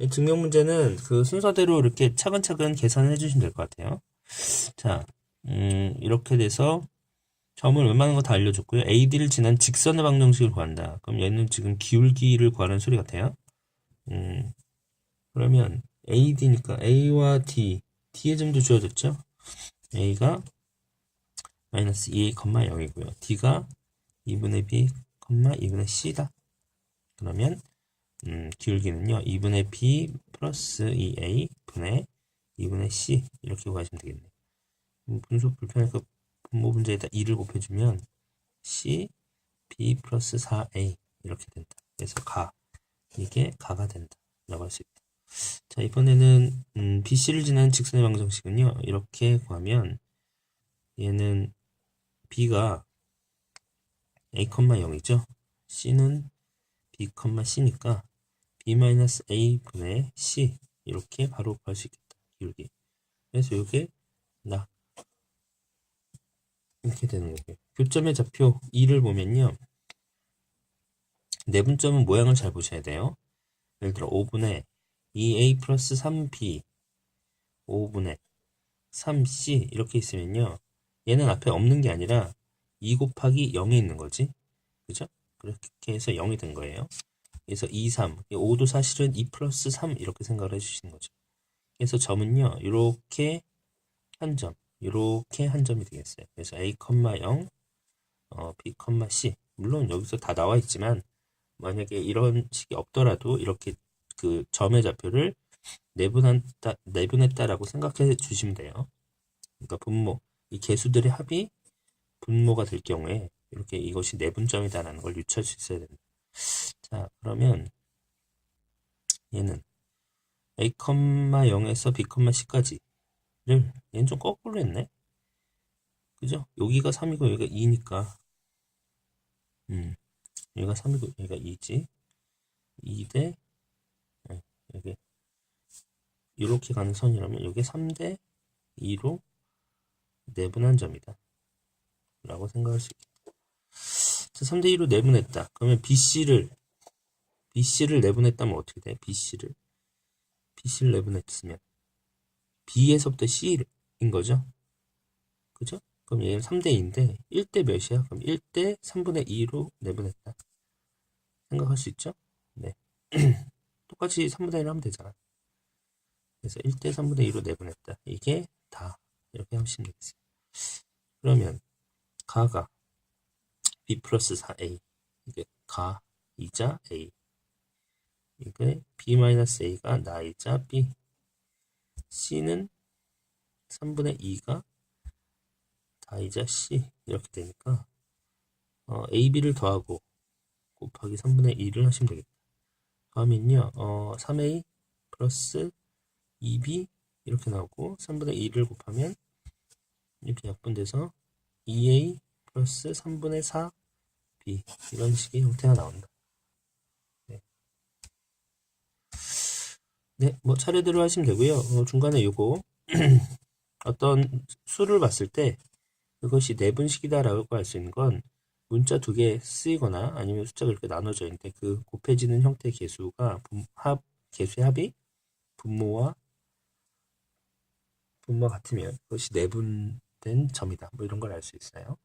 이 증명 문제는 그 순서대로 이렇게 차근차근 계산을 해주시면 될 것 같아요. 자, 음, 이렇게 돼서 점을 웬만한 거 다 알려줬고요. AD를 지난 직선의 방정식을 구한다. 그럼 얘는 지금 기울기를 구하는 소리 같아요. 음, 그러면 AD니까 A와 D, D의 점도 주어졌죠? A가 마이너스 2, 0이고요. D가 2분의 B, 2분의 C다. 그러면 음, 기울기는요. 2분의 B 플러스 2A 분의 2분의 C 이렇게 구하시면 되겠네요. 음, 분수 불편하니까 분모 분자에다 2를 곱해주면 C, B 플러스 4A 이렇게 된다. 그래서 가 이게 가가 된다. 라고 할 수 있다. 자 이번에는 음, BC를 지나는 직선의 방정식은요. 이렇게 구하면 얘는 B가 A,0이죠. C는 B, C니까 B-A 분의 C 이렇게 바로 구할 수 있겠다. 기울기. 그래서 이게 나 이렇게 되는 거고요. 교점의 좌표 2를 보면요. 내분점은 모양을 잘 보셔야 돼요. 예를 들어 5분의 2a 플러스 3b 5분의 3c 이렇게 있으면요. 얘는 앞에 없는 게 아니라 2 곱하기 0이 있는 거지. 그죠? 그렇게 해서 0이 된 거예요. 그래서 2, 3. 5도 사실은 2 플러스 3 이렇게 생각을 해주시는 거죠. 그래서 점은요. 이렇게 한 점, 이렇게 한 점이 되겠어요. 그래서 a, 0, 어, b, c. 물론 여기서 다 나와 있지만 만약에 이런 식이 없더라도 이렇게 그 점의 좌표를 내분했다, 내분했다라고 생각해 주시면 돼요. 그러니까 분모, 이 개수들의 합이 분모가 될 경우에 이렇게 이것이 내분점이다라는 걸 유추할 수 있어야 됩니다. 자, 그러면 얘는 a, 0에서 b, c까지를 얘는 좀 거꾸로 했네. 그죠? 여기가 3이고 여기가 2니까 음, 여기가 3이고 여기가 2지. 2대 네, 여기 이렇게 가는 선이라면 여기 3대 2로 내분한 점이다. 라고 생각할 수 있겠다. 자, 3대 2로 내분했다. 그러면 BC를 BC를 내분했다면 어떻게 돼? BC를 BC를 내분했으면 B에서부터 C인 거죠? 그죠? 그럼 얘는 3대 2인데 1대 몇이야? 그럼 1대 3분의 2로 내분했다. 생각할 수 있죠? 네. 똑같이 3분의 1 하면 되잖아. 그래서 1대 3분의 2로 내분했다. 이게 다 이렇게 하시면 되겠어요. 그러면 가가 b 플러스 4a 이게 가이자 a 이게 b 마이너스 a가 나이자 b c는 3분의 2가 다이자 c 이렇게 되니까 어, ab를 더하고 곱하기 3분의 2를 하시면 되겠다. 더하면요 어, 3a 플러스 2b 이렇게 나오고 3분의 2를 곱하면 이렇게 약분돼서 2a 플러스 3분의 4b 이런 식의 형태가 나온다. 네, 뭐 차례대로 하시면 되고요. 어, 중간에 요거 어떤 수를 봤을 때 그것이 내분식이다라고 할 수 있는 건 문자 두 개 쓰이거나 아니면 숫자가 이렇게 나눠져 있는데 그 곱해지는 형태의 개수가 분, 합 개수의 합이 분모와 분모가 같으면 그것이 내분된 점이다. 뭐 이런 걸 알 수 있어요.